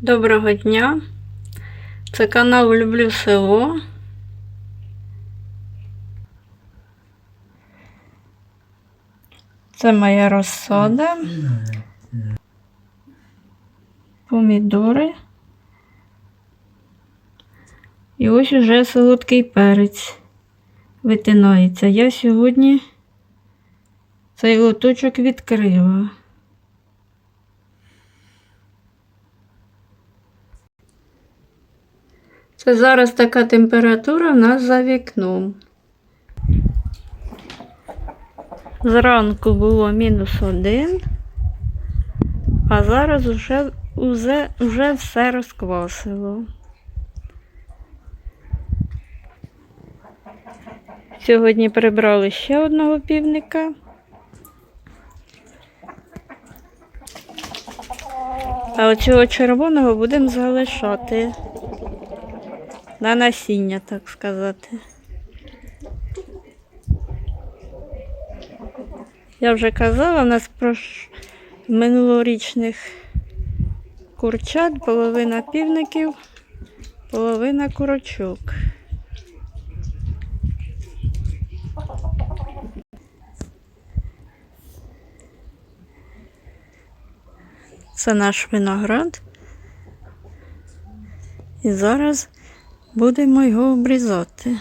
Доброго дня. Це канал Люблю село. Це моя розсада. Помідори. І ось уже солодкий перець витинається. Я сьогодні цей лоточок відкрила. Це зараз така температура в нас за вікном. Зранку було мінус один, а зараз вже, уже, вже все розквасило. Сьогодні прибрали ще одного півника. А оцього червоного будемо залишати на насіння, так сказати. Я вже казала, у нас прош... минулорічних курчат половина півників, половина курочок. Це наш виноград. І зараз будемо його обрізати.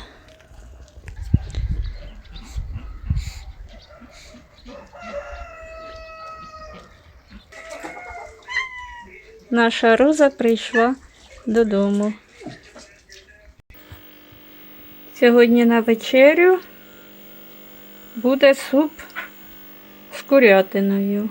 Наша роза прийшла додому. Сьогодні на вечерю буде суп з курятиною.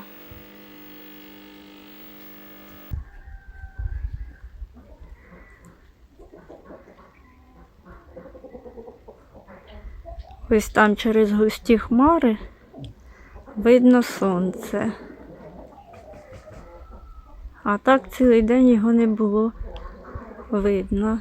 Ось там через густі хмари видно сонце. А так цілий день його не було видно.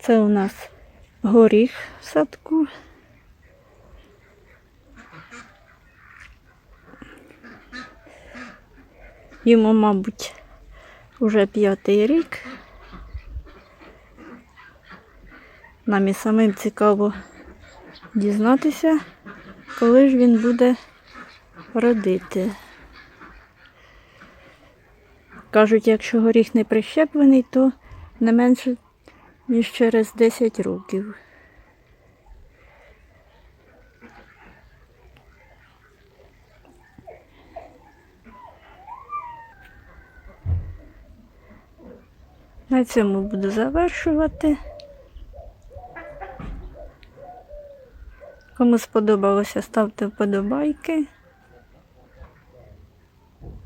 Це у нас горіх в садку. Йому, мабуть, уже п'ятий рік. Нам і самим цікаво дізнатися, коли ж він буде родити. Кажуть, якщо горіх не прищеплений, то не менше, ніж через 10 років. На цьому буду завершувати. Кому сподобалося, ставте вподобайки.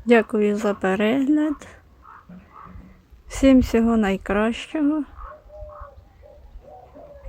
Дякую за перегляд. Всім всього найкращого.